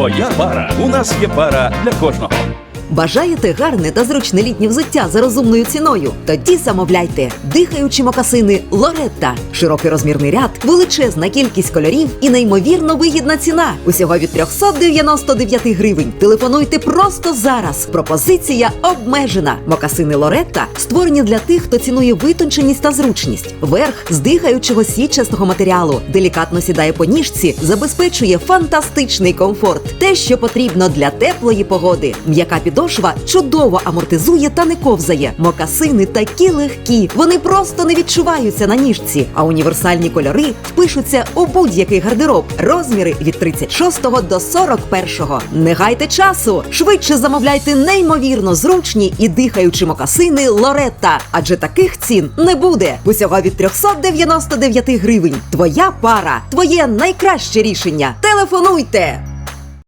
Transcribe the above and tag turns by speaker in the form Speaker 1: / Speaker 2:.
Speaker 1: Твоя пара. У нас є пара для кожного.
Speaker 2: Бажаєте гарне та зручне літнє взуття за розумною ціною? Тоді замовляйте дихаючі мокасини Лоретта, широкий розмірний ряд, величезна кількість кольорів і неймовірно вигідна ціна. Усього від 399 гривень. Телефонуйте просто зараз. Пропозиція обмежена. Мокасини Лоретта створені для тих, хто цінує витонченість та зручність. Верх з дихаючого січастого матеріалу, делікатно сідає по ніжці, забезпечує фантастичний комфорт. Те, що потрібно для теплої погоди. М'яка підошва чудово амортизує та не ковзає. Мокасини такі легкі, вони просто не відчуваються на ніжці. А універсальні кольори впишуться у будь-який гардероб. Розміри від 36 до 41. Не гайте часу. Швидше замовляйте неймовірно зручні і дихаючі мокасини Лоретта. Адже таких цін не буде. Усього від 399 гривень. Твоя пара, твоє найкраще рішення. Телефонуйте.